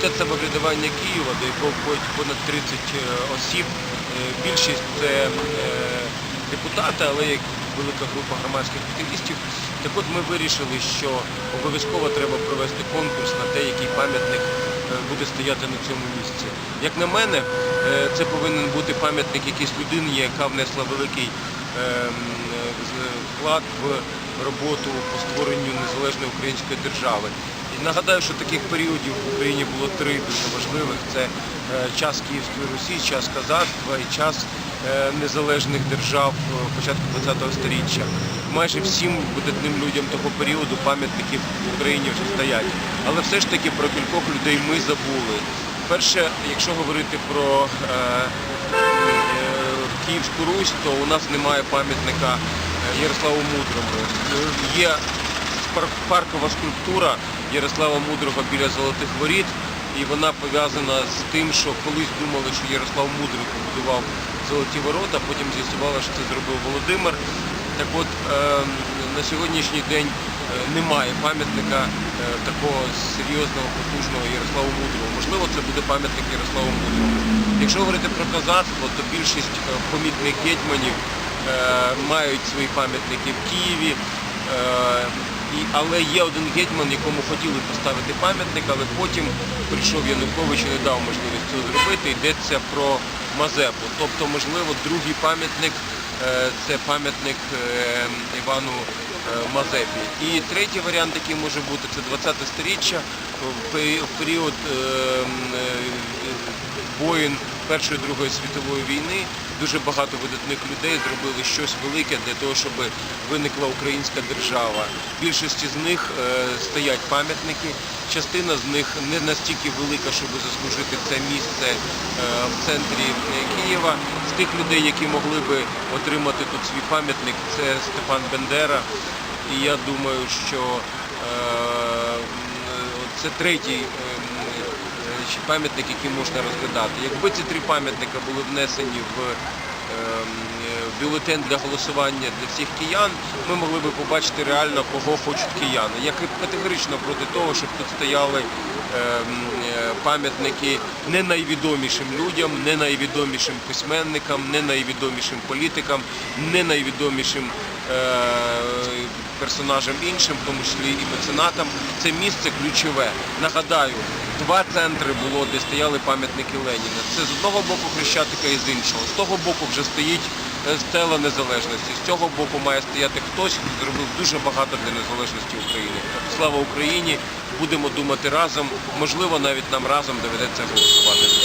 Комітет самоврядування Києва, до якого входить понад 30 е, осіб. Е, Більшість це е, депутати, але є велика група громадських активістів. Так от ми вирішили, що обов'язково треба провести конкурс на те, який пам'ятник буде стояти на цьому місці. Як на мене, це повинен бути пам'ятник якійсь людині, яка внесла великий вклад в роботу по створенню незалежної української держави. Нагадаю, що таких періодів в Україні було три дуже важливих: це е, час Київської Русі, час казацтва і час е, незалежних держав е, початку ХХ століття. Майже всім видатним людям того періоду пам'ятники в Україні вже стоять. Але все ж таки про кількох людей ми забули. Перше, якщо говорити про Київську Русь, то у нас немає пам'ятника Ярославу Мудрому. Є паркова скульптура Ярослава Мудрого біля Золотих Воріт, і вона пов'язана з тим, що колись думали, що Ярослав Мудрий побудував Золоті Ворота, потім з'ясували, що це зробив Володимир. Так от е, на сьогоднішній день е, немає пам'ятника е, такого серйозного, потужного Ярославу Мудрому. Можливо, це буде пам'ятник Ярославу Мудрому. Якщо говорити про козацтво, то більшість е, помітних гетьманів мають свої пам'ятники в Києві. І, але є один гетьман, якому хотіли поставити пам'ятник, але потім прийшов Янукович і не дав можливість цього зробити. Йдеться про Мазепу. Тобто, можливо, другий пам'ятник е, це пам'ятник е, Івану е, Мазепі. І третій варіант, який може бути, це 20-те сторіччя, в пері- період воїн Першої Другої світової війни. Дуже багато видатних людей зробили щось велике для того, щоб виникла українська держава. Більшості з них е, стоять пам'ятники. Частина з них не настільки велика, щоб заслужити це місце е, в центрі е, Києва. З тих людей, які могли би отримати тут свій пам'ятник, це Степан Бендера. І я думаю, що це третій. Пам'ятник, який можна розглядати. Якби ці три пам'ятника були внесені в ем, е, бюлетень для голосування для всіх киян, ми могли би побачити реально, кого хочуть кияни. Я категорично проти того, щоб тут стояли ем, е, пам'ятники не найвідомішим людям, не найвідомішим письменникам, не найвідомішим політикам, не найвідомішим е, персонажам іншим, в тому числі і меценатам. Це місце ключове. Нагадаю, два центри було, де стояли пам'ятники Леніна. Це з одного боку Хрещатика і з іншого. З того боку вже стоїть е, стела незалежності. З цього боку має стояти хтось, хто зробив дуже багато для незалежності України. Слава Україні! Будемо думати разом. Можливо, навіть нам разом доведеться голосувати.